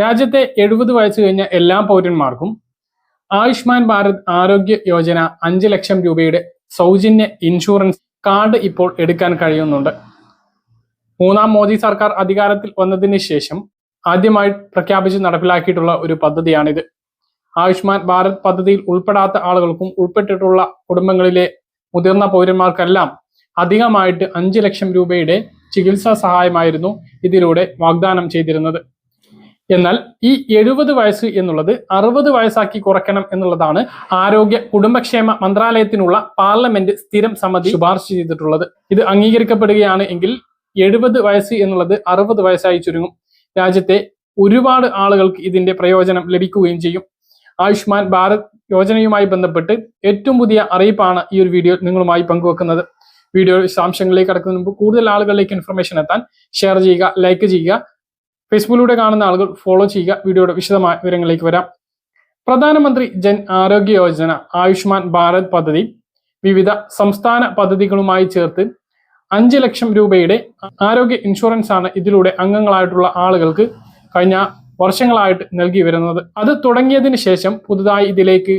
രാജ്യത്തെ എഴുപത് വയസ്സ് കഴിഞ്ഞ എല്ലാ പൗരന്മാർക്കും ആയുഷ്മാൻ ഭാരത് ആരോഗ്യ യോജന അഞ്ച് ലക്ഷം രൂപയുടെ സൗജന്യ ഇൻഷുറൻസ് കാർഡ് ഇപ്പോൾ എടുക്കാൻ കഴിയുന്നുണ്ട്. മൂന്നാം മോദി സർക്കാർ അധികാരത്തിൽ വന്നതിന് ശേഷം ആദ്യമായി പ്രഖ്യാപിച്ച് നടപ്പിലാക്കിയിട്ടുള്ള ഒരു പദ്ധതിയാണിത്. ആയുഷ്മാൻ ഭാരത് പദ്ധതിയിൽ ഉൾപ്പെടാത്ത ആളുകൾക്കും ഉൾപ്പെട്ടിട്ടുള്ള കുടുംബങ്ങളിലെ മുതിർന്ന പൗരന്മാർക്കെല്ലാം അധികമായിട്ട് അഞ്ച് ലക്ഷം രൂപയുടെ ചികിത്സാ സഹായമായിരുന്നു ഇതിലൂടെ വാഗ്ദാനം ചെയ്തിരുന്നത്. എന്നാൽ ഈ എഴുപത് വയസ്സ് എന്നുള്ളത് അറുപത് വയസ്സാക്കി കുറയ്ക്കണം എന്നുള്ളതാണ് ആരോഗ്യ കുടുംബക്ഷേമ മന്ത്രാലയത്തിനുള്ള പാർലമെന്റ് സ്ഥിരം സമിതി ശുപാർശ ചെയ്തിട്ടുള്ളത്. ഇത് അംഗീകരിക്കപ്പെടുകയാണ് എങ്കിൽ എഴുപത് വയസ്സ് എന്നുള്ളത് അറുപത് വയസ്സായി ചുരുങ്ങും. രാജ്യത്തെ ഒരുപാട് ആളുകൾക്ക് ഇതിന്റെ പ്രയോജനം ലഭിക്കുകയും ചെയ്യും. ആയുഷ്മാൻ ഭാരത് യോജനയുമായി ബന്ധപ്പെട്ട് ഏറ്റവും പുതിയ അറിയിപ്പാണ് ഈ ഒരു വീഡിയോ നിങ്ങളുമായി പങ്കുവെക്കുന്നത്. വീഡിയോ വിശദാംശങ്ങളിലേക്ക് കടക്കുന്നതിന് മുമ്പ് കൂടുതൽ ആളുകളിലേക്ക് ഇൻഫർമേഷൻ എത്താൻ ഷെയർ ചെയ്യുക ലൈക്ക് ചെയ്യുക. ഫേസ്ബുക്കിലൂടെ കാണുന്ന ആളുകൾ ഫോളോ ചെയ്യുക. വീഡിയോയുടെ വിശദമായ വിവരങ്ങളിലേക്ക് വരാം. പ്രധാനമന്ത്രി ജൻ ആരോഗ്യ യോജന ആയുഷ്മാൻ ഭാരത് പദ്ധതി വിവിധ സംസ്ഥാന പദ്ധതികളുമായി ചേർത്ത് അഞ്ച് ലക്ഷം രൂപയുടെ ആരോഗ്യ ഇൻഷുറൻസ് ആണ് ഇതിലൂടെ അംഗങ്ങളായിട്ടുള്ള ആളുകൾക്ക് കഴിഞ്ഞ വർഷങ്ങളായിട്ട് നൽകി വരുന്നത്. അത് തുടങ്ങിയതിന് ശേഷം പുതുതായി ഇതിലേക്ക്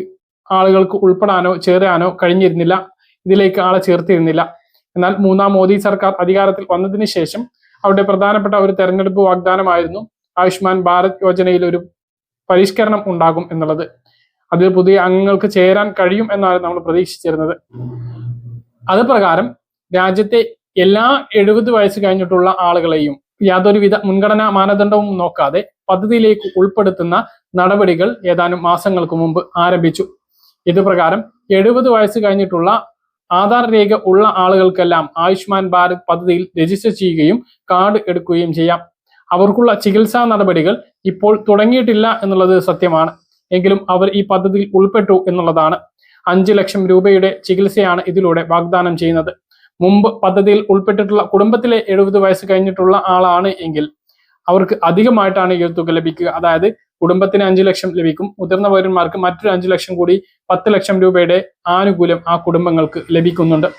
ആളുകൾക്ക് ഉൾപ്പെടാനോ ചേരാനോ കഴിഞ്ഞിരുന്നില്ല. ഇതിലേക്ക് ആളെ ചേർത്തിരുന്നില്ല. എന്നാൽ മൂന്നാം മോദി സർക്കാർ അധികാരത്തിൽ വന്നതിന് ശേഷം അവരുടെ പ്രധാനപ്പെട്ട ഒരു തെരഞ്ഞെടുപ്പ് വാഗ്ദാനമായിരുന്നു ആയുഷ്മാൻ ഭാരത് യോജനയിൽ ഒരു പരിഷ്കരണം ഉണ്ടാകും എന്നുള്ളത്. അതിൽ പുതിയ അംഗങ്ങൾക്ക് ചേരാൻ കഴിയും എന്നാണ് നമ്മൾ പ്രതീക്ഷിച്ചിരുന്നത്. അത് പ്രകാരം രാജ്യത്തെ എല്ലാ എഴുപത് വയസ്സ് കഴിഞ്ഞിട്ടുള്ള ആളുകളെയും യാതൊരുവിധ മുൻഗണനാ മാനദണ്ഡവും നോക്കാതെ പദ്ധതിയിലേക്ക് ഉൾപ്പെടുത്തുന്ന നടപടികൾ ഏതാനും മാസങ്ങൾക്ക് മുമ്പ് ആരംഭിച്ചു. ഇത് പ്രകാരം എഴുപത് വയസ്സ് കഴിഞ്ഞിട്ടുള്ള ആധാർ രേഖ ഉള്ള ആളുകൾക്കെല്ലാം ആയുഷ്മാൻ ഭാരത് പദ്ധതിയിൽ രജിസ്റ്റർ ചെയ്യുകയും കാർഡ് എടുക്കുകയും ചെയ്യാം. അവർക്കുള്ള ചികിത്സാ നടപടികൾ ഇപ്പോൾ തുടങ്ങിയിട്ടില്ല എന്നുള്ളത് സത്യമാണ്. എങ്കിലും അവർ ഈ പദ്ധതിയിൽ ഉൾപ്പെട്ടു എന്നുള്ളതാണ്. അഞ്ച് ലക്ഷം രൂപയുടെ ചികിത്സയാണ് ഇതിലൂടെ വാഗ്ദാനം ചെയ്യുന്നത്. മുമ്പ് പദ്ധതിയിൽ ഉൾപ്പെട്ടിട്ടുള്ള കുടുംബത്തിലെ എഴുപത് വയസ്സ് കഴിഞ്ഞിട്ടുള്ള ആളാണ് എങ്കിൽ അവർക്ക് അധികമായിട്ടാണ് ഈ ഒരു തുക ലഭിക്കുക. അതായത് കുടുംബത്തിന് അഞ്ചു ലക്ഷം ലഭിക്കും. മുതിർന്ന പൗരന്മാർക്ക് മറ്റൊരു അഞ്ചു ലക്ഷം കൂടി പത്ത് ലക്ഷം രൂപയുടെ ആനുകൂല്യം ആ കുടുംബങ്ങൾക്ക് ലഭിക്കുന്നുണ്ട്.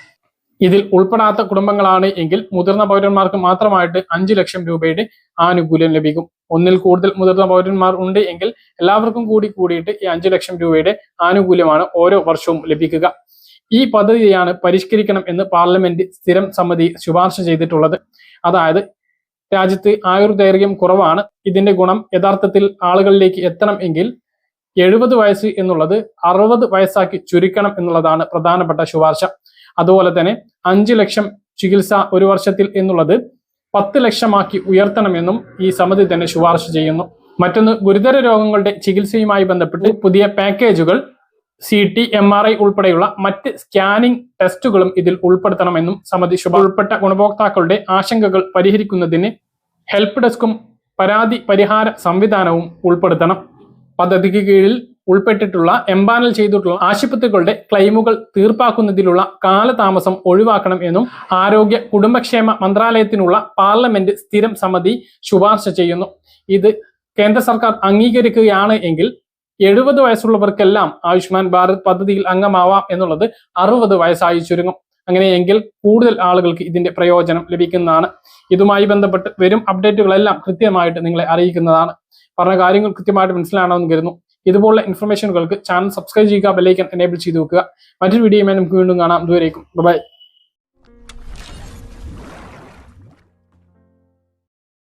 ഇതിൽ ഉൾപ്പെടാത്ത കുടുംബങ്ങളാണ് എങ്കിൽ മുതിർന്ന പൗരന്മാർക്ക് മാത്രമായിട്ട് അഞ്ചു ലക്ഷം രൂപയുടെ ആനുകൂല്യം ലഭിക്കും. ഒന്നിൽ കൂടുതൽ മുതിർന്ന പൗരന്മാർ ഉണ്ട് എങ്കിൽ എല്ലാവർക്കും കൂടി കൂടിയിട്ട് ഈ അഞ്ചു ലക്ഷം രൂപയുടെ ആനുകൂല്യമാണ് ഓരോ വർഷവും ലഭിക്കുക. ഈ പദ്ധതിയാണ് പരിഷ്കരിക്കണം എന്ന് പാർലമെന്റ് സ്ഥിരം സമിതി ശുപാർശ ചെയ്തിട്ടുള്ളത്. അതായത് രാജ്യത്ത് ആയുർദൈർഘ്യം കുറവാണ്. ഇതിന്റെ ഗുണം യഥാർത്ഥത്തിൽ ആളുകളിലേക്ക് എത്തണം എങ്കിൽ എഴുപത് വയസ്സ് എന്നുള്ളത് അറുപത് വയസ്സാക്കി ചുരുക്കണം എന്നുള്ളതാണ് പ്രധാനപ്പെട്ട ശുപാർശ. അതുപോലെ തന്നെ അഞ്ച് ലക്ഷം ചികിത്സ ഒരു വർഷത്തിൽ എന്നുള്ളത് പത്ത് ലക്ഷമാക്കി ഉയർത്തണമെന്നും ഈ സമിതി തന്നെ ശുപാർശ ചെയ്യുന്നു. മറ്റൊന്ന് ഗുരുതര രോഗങ്ങളുടെ ചികിത്സയുമായി ബന്ധപ്പെട്ട് പുതിയ പാക്കേജുകൾ C T M R I ഉൾപ്പെടെയുള്ള മറ്റ് സ്കാനിംഗ് ടെസ്റ്റുകളും ഇതിൽ ഉൾപ്പെടുത്തണമെന്നും സമിതി ശുപാർശ ഉൾപ്പെട്ട ഗുണഭോക്താക്കളുടെ ആശങ്കകൾ പരിഹരിക്കുന്നതിന് ഹെൽപ്പ് ഡെസ്കും പരാതി പരിഹാര സംവിധാനവും ഉൾപ്പെടുത്തണം. പദ്ധതിക്ക് കീഴിൽ ഉൾപ്പെട്ടിട്ടുള്ള എംപാനൽ ചെയ്തിട്ടുള്ള ആശുപത്രികളുടെ ക്ലെയിമുകൾ തീർപ്പാക്കുന്നതിലുള്ള കാലതാമസം ഒഴിവാക്കണം എന്നും ആരോഗ്യ കുടുംബക്ഷേമ മന്ത്രാലയത്തിനുള്ള പാർലമെന്റ് സ്ഥിരം സമിതി ശുപാർശ ചെയ്യുന്നു. ഇത് കേന്ദ്ര സർക്കാർ അംഗീകരിക്കുകയാണ് എങ്കിൽ എഴുപത് വയസ്സുള്ളവർക്കെല്ലാം ആയുഷ്മാൻ ഭാരത് പദ്ധതിയിൽ അംഗമാവാം എന്നുള്ളത് അറുപത് വയസ്സായി ചുരുങ്ങും. അങ്ങനെയെങ്കിൽ കൂടുതൽ ആളുകൾക്ക് ഇതിന്റെ പ്രയോജനം ലഭിക്കുന്നതാണ്. ഇതുമായി ബന്ധപ്പെട്ട് വരും അപ്ഡേറ്റുകളെല്ലാം കൃത്യമായിട്ട് നിങ്ങളെ അറിയിക്കുന്നതാണ്. പറഞ്ഞ കാര്യങ്ങൾ കൃത്യമായിട്ട് മനസ്സിലാണെന്ന് കരുതുന്നു. ഇതുപോലുള്ള ഇൻഫർമേഷനുകൾക്ക് ചാനൽ സബ്സ്ക്രൈബ് ചെയ്യുക ബെല്ലൈക്കൻ എനേബിൾ ചെയ്ത് വെക്കുക. മറ്റൊരു വീഡിയോയുമായി നമുക്ക് വീണ്ടും കാണാം. ദൂരേക്കും ബൈ